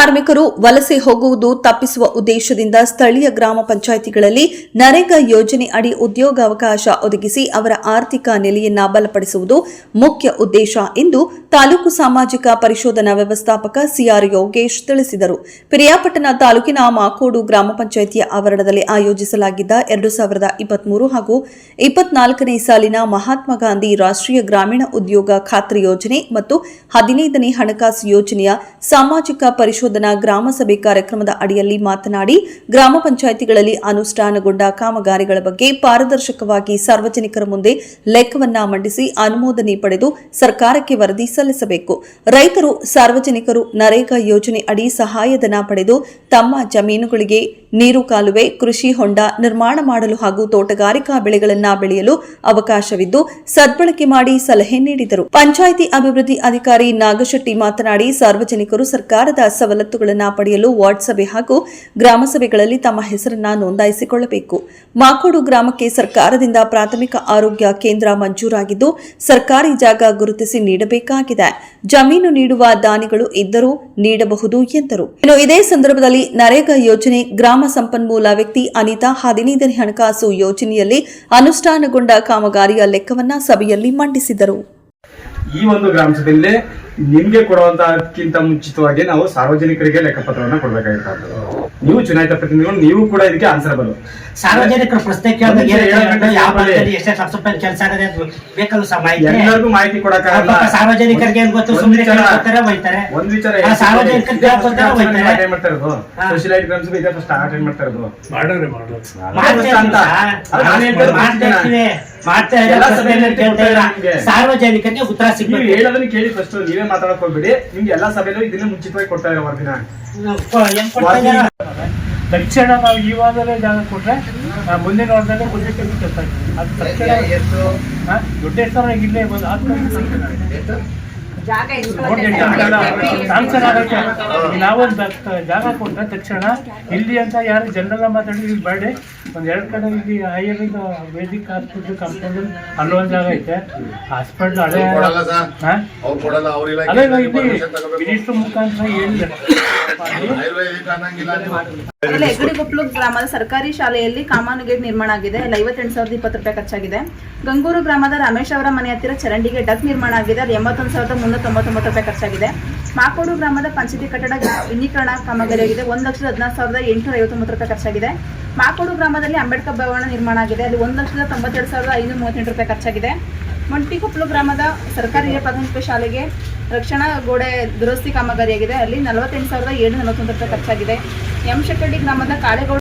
ಕಾರ್ಮಿಕರು ವಲಸೆ ಹೋಗುವುದು ತಪ್ಪಿಸುವ ಉದ್ದೇಶದಿಂದ ಸ್ಥಳೀಯ ಗ್ರಾಮ ಪಂಚಾಯಿತಿಗಳಲ್ಲಿ ನರೇಗಾ ಯೋಜನೆ ಅಡಿ ಉದ್ಯೋಗಾವಕಾಶ ಒದಗಿಸಿ ಅವರ ಆರ್ಥಿಕ ನೆಲೆಯನ್ನ ಬಲಪಡಿಸುವುದು ಮುಖ್ಯ ಉದ್ದೇಶ ಎಂದು ತಾಲೂಕು ಸಾಮಾಜಿಕ ಪರಿಶೋಧನಾ ವ್ಯವಸ್ಥಾಪಕ ಸಿಆರ್ ಯೋಗೇಶ್ ತಿಳಿಸಿದರು. ಪಿರಿಯಾಪಟ್ಟಣ ತಾಲೂಕಿನ ಮಾಕೋಡು ಗ್ರಾಮ ಪಂಚಾಯಿತಿಯ ಆವರಣದಲ್ಲಿ ಆಯೋಜಿಸಲಾಗಿದ್ದ ಎರಡು ಸಾವಿರದ ಇಪ್ಪತ್ಮೂರು ಹಾಗೂ ಇಪ್ಪತ್ನಾಲ್ಕನೇ ಸಾಲಿನ ಮಹಾತ್ಮ ಗಾಂಧಿ ರಾಷ್ಟ್ರೀಯ ಗ್ರಾಮೀಣ ಉದ್ಯೋಗ ಖಾತ್ರಿ ಯೋಜನೆ ಮತ್ತು ಹದಿನೈದನೇ ಹಣಕಾಸು ಯೋಜನೆಯ ಸಾಮಾಜಿಕ ಪರಿಶೋಧನಾ ಗ್ರಾಮ ಸಭೆ ಕಾರ್ಯಕ್ರಮದ ಅಡಿಯಲ್ಲಿ ಮಾತನಾಡಿ, ಗ್ರಾಮ ಪಂಚಾಯಿತಿಗಳಲ್ಲಿ ಅನುಷ್ಠಾನಗೊಂಡ ಕಾಮಗಾರಿಗಳ ಬಗ್ಗೆ ಪಾರದರ್ಶಕವಾಗಿ ಸಾರ್ವಜನಿಕರ ಮುಂದೆ ಲೆಕ್ಕವನ್ನ ಮಂಡಿಸಿ ಅನುಮೋದನೆ ಪಡೆದು ಸರ್ಕಾರಕ್ಕೆ ವರದಿ ಸಲ್ಲಿಸಬೇಕು. ರೈತರು, ಸಾರ್ವಜನಿಕರು ನರೇಗಾ ಯೋಜನೆ ಅಡಿ ಸಹಾಯಧನ ಪಡೆದು ತಮ್ಮ ಜಮೀನುಗಳಿಗೆ ನೀರು ಕಾಲುವೆ, ಕೃಷಿ ಹೊಂಡ ನಿರ್ಮಾಣ ಮಾಡಲು ಹಾಗೂ ತೋಟಗಾರಿಕಾ ಬೆಳೆಗಳನ್ನ ಬೆಳೆಯಲು ಅವಕಾಶವಿದ್ದು ಸದ್ಬಳಕೆ ಮಾಡಿ ಸಲಹೆ ನೀಡಿದರು. ಪಂಚಾಯಿತಿ ಅಭಿವೃದ್ಧಿ ಅಧಿಕಾರಿ ನಾಗಶೆಟ್ಟಿ ಮಾತನಾಡಿ, ಸಾರ್ವಜನಿಕರು ಸರ್ಕಾರದ ಸವಲತ್ತುಗಳನ್ನು ಪಡೆಯಲು ವಾರ್ಡ್ ಸಭೆ ಹಾಗೂ ಗ್ರಾಮಸಭೆಗಳಲ್ಲಿ ತಮ್ಮ ಹೆಸರನ್ನ ನೋಂದಾಯಿಸಿಕೊಳ್ಳಬೇಕು. ಮಾಕೋಡು ಗ್ರಾಮಕ್ಕೆ ಸರ್ಕಾರದಿಂದ ಪ್ರಾಥಮಿಕ ಆರೋಗ್ಯ ಕೇಂದ್ರ ಮಂಜೂರಾಗಿದ್ದು, ಸರ್ಕಾರಿ ಜಾಗ ಗುರುತಿಸಿ ನೀಡಬೇಕಾಗಿದೆ. ಜಮೀನು ನೀಡುವ ದಾನಿಗಳು ಇದ್ದರೂ ನೀಡಬಹುದು ಎಂದರು. ಇನ್ನು ಇದೇ ಸಂದರ್ಭದಲ್ಲಿ ನರೇಗಾ ಯೋಜನೆ ಗ್ರಾಮ ಸಂಪನ್ಮೂಲ ವ್ಯಕ್ತಿ ಅನಿತಾ ಹದಿನೈದನೇ ಹಣಕಾಸು ಯೋಜನೆಯಲ್ಲಿ ಅನುಷ್ಠಾನಗೊಂಡ ಕಾಮಗಾರಿಯ ಲೆಕ್ಕವನ್ನ ಸಭೆಯಲ್ಲಿ ಮಂಡಿಸಿದರು. ಈ ಒಂದು ಗ್ರಾಮ ಸಭೆಯಲ್ಲಿ ನಿಮ್ಗೆ ಕೊಡುವಂತಕ್ಕಿಂತ ಮುಂಚಿತವಾಗಿ ನಾವು ಸಾರ್ವಜನಿಕರಿಗೆ ಲೆಕ್ಕಪತ್ರವನ್ನು ಕೊಡ್ಬೇಕಾಗಿರ್ತದೆ. ನೀವು ಚುನಾಯಿತ ಪ್ರತಿನಿಧಿಗಳು ನೀವು ಕೂಡ ಇದಕ್ಕೆ ಆನ್ಸರಬಲ್ ಸಾರ್ವಜನಿಕರ ಪ್ರಶ್ನೆ ಕೆಲಸ ಆಗದೆ ಅದು ಬೇಕಲ್ಲ ಮಾಹಿತಿ? ಎಲ್ಲರಿಗೂ ಮಾಹಿತಿ ಕೊಡಕ್ಕಾಗಲ್ಲ. ಸಾರ್ವಜನಿಕರಿಗೆ ಏನ್ ಗೊತ್ತು? ಒಂದ್ ಸುಮ್ಮನೆ ಒಂದ್ ವಿಚಾರ ಆ ಸಾರ್ವಜನಿಕರಿಗೆ ಅಟೆಂಡ್ ಮಾಡ್ತಾ ಇರೋದು. ಇದೆ ಫಸ್ಟ್ ಅಟೆಂಡ್ ಮಾಡ್ತಾ ಇರೋದು. ಮಾಡೋರೆ ಸಾರ್ವಜನಿಕರಿಗೆ ಉತ್ತರ ನೀವು ಸಿಗ್ಬೇಕು ಹೇಳೋದನ್ನ ಕೇಳಿ ಫಸ್ಟ್ ನೀವೇ ಮಾತಾಡಕ್ ಹೋಗ್ಬೇಡಿ. ನಿಮ್ಗೆ ಎಲ್ಲಾ ಸಭೆಯಲ್ಲೂ ಇದನ್ನ ಮುಂಚಿತವಾಗಿ ಕೊಡ್ತಾ ಇರೋ ವರ್ದಿನ? ತಕ್ಷಣ ನಾವು ಈ ವಾರದಲ್ಲೇ ಜಾಗ ಕೊಟ್ರೆ ಆ, ಮುಂದಿನ ವಾರದಲ್ಲೇ ಮುಂದೆ ಕೆಲಸ ಅದು ತಕ್ಷಣ ಹಾ? ದುಡ್ಡು ಎಷ್ಟು ಇಲ್ಲೇ ಬಂದು ಆತ್ಮ ಆನ್ಸರ್ ಆಗಕ್ಕೆ ನಾವೊಂದು ಜಾಗ ಕೊಟ್ರೆ ತಕ್ಷಣ ಇಲ್ಲಿ ಅಂತ ಯಾರು ಜನರಲ್ಲ ಮಾತಾಡಿ ಇಲ್ಲಿ ಬರ್ಡೆ ಒಂದ್ ಎರಡ್ ಕಡೆ ಇಲ್ಲಿ ಹೈಯರ್ ವೇದಿಕ್ ಹಾಸ್ಪಿಟ್ಲ್ ಕಂಪೌಂಡ್ ಅಲ್ಲೊಂದ್ ಜಾಗ ಐತೆ. ಹಾಸ್ಪಿಟ್ಲ್ ಹಳೆ ಅವ್ರು ಕೊಡಲ್ಲ ಸರ್. ಹಾ? ಅವ್ರು ಕೊಡಲ್ಲ ಅವ್ರ ಅದೇ ಇಲ್ಲಿ ಮಿನಿಸ್ಟರ್ ಮುಖಾಂತರ ಹೇಳಿದ್ದಾರೆ. ನೀವು. ಗ್ರಾಮದ ಸರ್ಕಾರಿ ಶಾಲೆಯಲ್ಲಿ ಕಾಮಾನು ಗೇಟ್ ನಿರ್ಮಾಣ ಆಗಿದೆ. ಅಲ್ಲಿ ಐವತ್ತೆಂಟು ಸಾವಿರದ ಇಪ್ಪತ್ತು ರೂಪಾಯಿ ಖರ್ಚಾಗಿದೆ. ಗಂಗೂರು ಗ್ರಾಮದ ರಮೇಶ್ ಅವರ ಮನೆ ಹತ್ತಿರ ಚರಂಡಿಗೆ ಡಕ್ ನಿರ್ಮಾಣ ಆಗಿದೆ. ಅಲ್ಲಿ ಎಂಬತ್ತೊಂದು ಸಾವಿರದ ಮುನ್ನೂರ ತೊಂಬತ್ತೊಂಬತ್ತು ರೂಪಾಯಿ ಖರ್ಚಾಗಿದೆ. ಮಾಕೋಡು ಗ್ರಾಮದ ಪಂಚಾಯತಿ ಕಟ್ಟಡ ವಿನೀಕರಣ ಕಾಮಗಾರಿಯಾಗಿದೆ. ಒಂದು ಲಕ್ಷದ ಹದಿನಾರು ಸಾವಿರದ ಎಂಟುನೂರ ಐವತ್ತೊಂಬತ್ತು ರೂಪಾಯಿ ಖರ್ಚಾಗಿದೆ. ಮಾಕೋಡು ಗ್ರಾಮದಲ್ಲಿ ಅಂಬೇಡ್ಕರ್ ಭವನ ನಿರ್ಮಾಣ ಆಗಿದೆ. ಅಲ್ಲಿ ಒಂದು ಲಕ್ಷದ ತೊಂಬತ್ತೆರಡು ಸಾವಿರದ ಐನೂರ ಮೂವತ್ತೆಂಟು ರೂಪಾಯಿ ಖರ್ಚಾಗಿದೆ. ಮಂಟಿಕೊಪ್ಪಲು ಗ್ರಾಮದ ಸರ್ಕಾರಿ ಹಿರಿಯ ಪ್ರಾಥಮಿಕ ಶಾಲೆಗೆ ರಕ್ಷಣಾ ಗೋಡೆ ದುರಸ್ತಿ ಕಾಮಗಾರಿಯಾಗಿದೆ. ಅಲ್ಲಿ ನಲವತ್ತೆಂಟು ಸಾವಿರದ ಏಳು ನಲವತ್ತೊಂದು ರೂಪಾಯಿ ಖರ್ಚಾಗಿದೆ. ಎಂ ಶೆಟ್ಟಳ್ಳಿ ಗ್ರಾಮದ ಕಾಳೆಗೌಡ